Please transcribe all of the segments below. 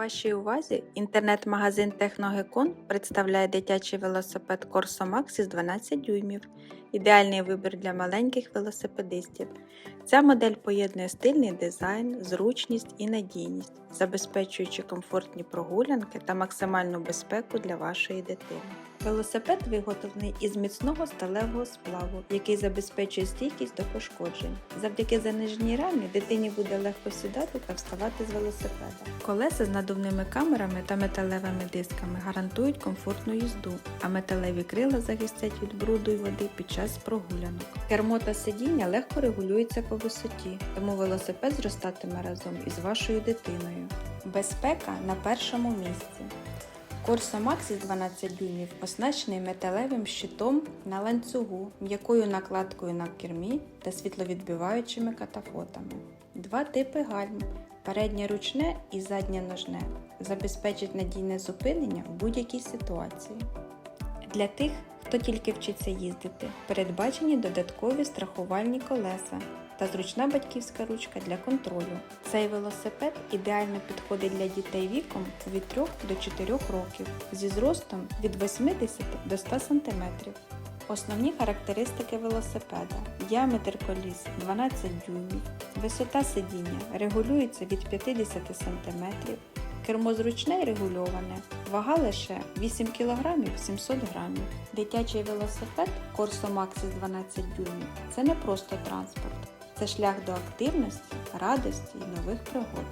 Вашій увазі інтернет-магазин Техногекон представляє дитячий велосипед Corso Max із 12 дюймів. Ідеальний вибір для маленьких велосипедистів. Ця модель поєднує стильний дизайн, зручність і надійність, забезпечуючи комфортні прогулянки та максимальну безпеку для вашої дитини. Велосипед виготовлений із міцного сталевого сплаву, який забезпечує стійкість до пошкоджень. Завдяки заниженій рамі дитині буде легко сідати та вставати з велосипеда. Колеса з надувними камерами та металевими дисками гарантують комфортну їзду, а металеві крила захистять від бруду й води під час прогулянок. Кермо та сидіння легко регулюються по висоті, тому велосипед зростатиме разом із вашою дитиною. Безпека на першому місці. Max із 12 дюймів оснащений металевим щитом на ланцюгу, м'якою накладкою на кермі та світловідбиваючими катафотами. Два типи гальм переднє ручне і заднє ножне забезпечить надійне зупинення в будь-якій ситуації. Для тих, хто тільки вчиться їздити, передбачені додаткові страхувальні колеса та зручна батьківська ручка для контролю. Цей велосипед ідеально підходить для дітей віком від 3 до 4 років зі зростом від 80 до 100 см. Основні характеристики велосипеда. Діаметр коліс 12 дюймів, висота сидіння регулюється від 50 см, кермо зручне і регульоване, вага лише 8 кг 700 г. Дитячий велосипед Corso Max 12 дюймів це не просто транспорт, це шлях до активності, радості і нових пригод.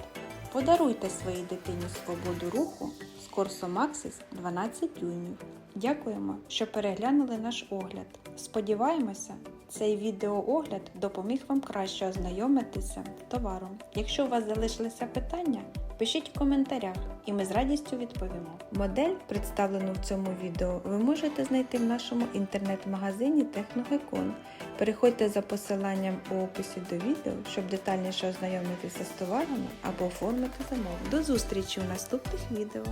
Подаруйте своїй дитині свободу руху з Corso Maxis 12 дюймів. Дякуємо, що переглянули наш огляд. Сподіваємося, цей відеоогляд допоміг вам краще ознайомитися з товаром. Якщо у вас залишилися питання, пишіть в коментарях і ми з радістю відповімо. Модель, представлену в цьому відео, ви можете знайти в нашому інтернет-магазині Техногекон. Переходьте за посиланням у описі до відео, щоб детальніше ознайомитися з товарами або оформити замовлення. До зустрічі у наступних відео!